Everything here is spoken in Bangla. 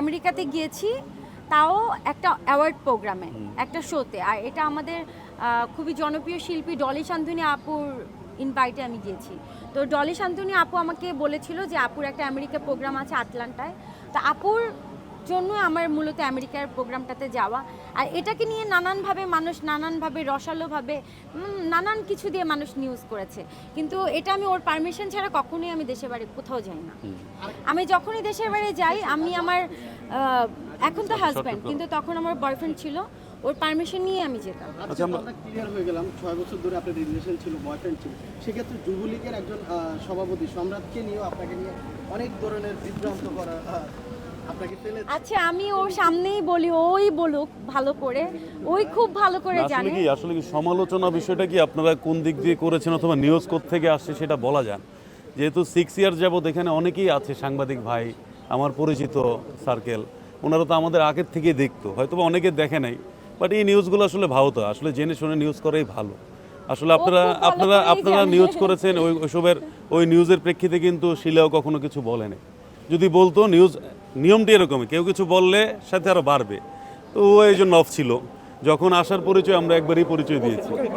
আমেরিকাতে গিয়েছি তাও একটা অ্যাওয়ার্ড প্রোগ্রামে একটা শোতে আর এটা আমাদের খুবই জনপ্রিয় শিল্পী ডলি শান্তনী আপুর ইনভাইটে আমি গিয়েছি। তো ডলি শান্তনী আপু আমাকে বলেছিল যে আপুর একটা আমেরিকা প্রোগ্রাম আছে আটলান্টায়। তো আপুর জন্য আমার মূলত আমেরিকার প্রোগ্রামটাতে যাওয়া। আর এটাকে নিয়ে নানানভাবে মানুষ নানানভাবে রসালোভাবে নানান কিছু দিয়ে মানুষ নিউজ করেছে। কিন্তু এটা আমি ওর পারমিশন ছাড়া কখনোই আমি দেশের বাড়ি কোথাও যাই না। আমি যখনই দেশের বাড়ি যাই আমি আমার এখন তো হাজব্যান্ড কিন্তু তখন আমার বয়ফ্রেন্ড ছিল ওর পারমিশন নিয়ে আমি যেতাম। আচ্ছা আমরা- ক্লিয়ার হয়ে গেলাম। ছয় বছর ধরে আপনার রিলেশন ছিল বয়ফ্রেন্ড ছিল। সেক্ষেত্রে যুবলীগের একজন সভাপতি সম্রাটকে নিয়েও আপনাকে নিয়ে অনেক ধরনের বিভ্রান্ত করা আচ্ছা আমি ওর সামনেই বলি ওই বলুক ভালো করে। ওই খুব ভালো করে আসলে জানে। কি আসলে কি সমালোচনা বিষয়টা কি আপনারা কোন দিক দিয়ে করেছেন অথবা নিউজ থেকে আসছে সেটা বলা যান যেহেতু সিক্স ইয়ার যাবত এখানে অনেকেই আছে সাংবাদিক ভাই আমার পরিচিত সার্কেল ওনারা তো আমাদের আগের থেকেই দেখতো হয়তো অনেকে দেখে নাই। বাট এই নিউজগুলো আসলে ভালো তো আসলে জেনে শুনে নিউজ করাই ভালো। আসলে আপনারা আপনারা আপনারা নিউজ করেছেন ওই ওইসবের ওই নিউজের প্রেক্ষিতে কিন্তু শিলাও কখনো কিছু বলেনি যদি বলতো নিউজ নিয়মটি এরকমই, কেউ কিছু বললে সাথে আরও বাড়বে। তো এই জন্য অফ ছিল। যখন আসার পরিচয় আমরা একবারই পরিচয় দিয়েছি।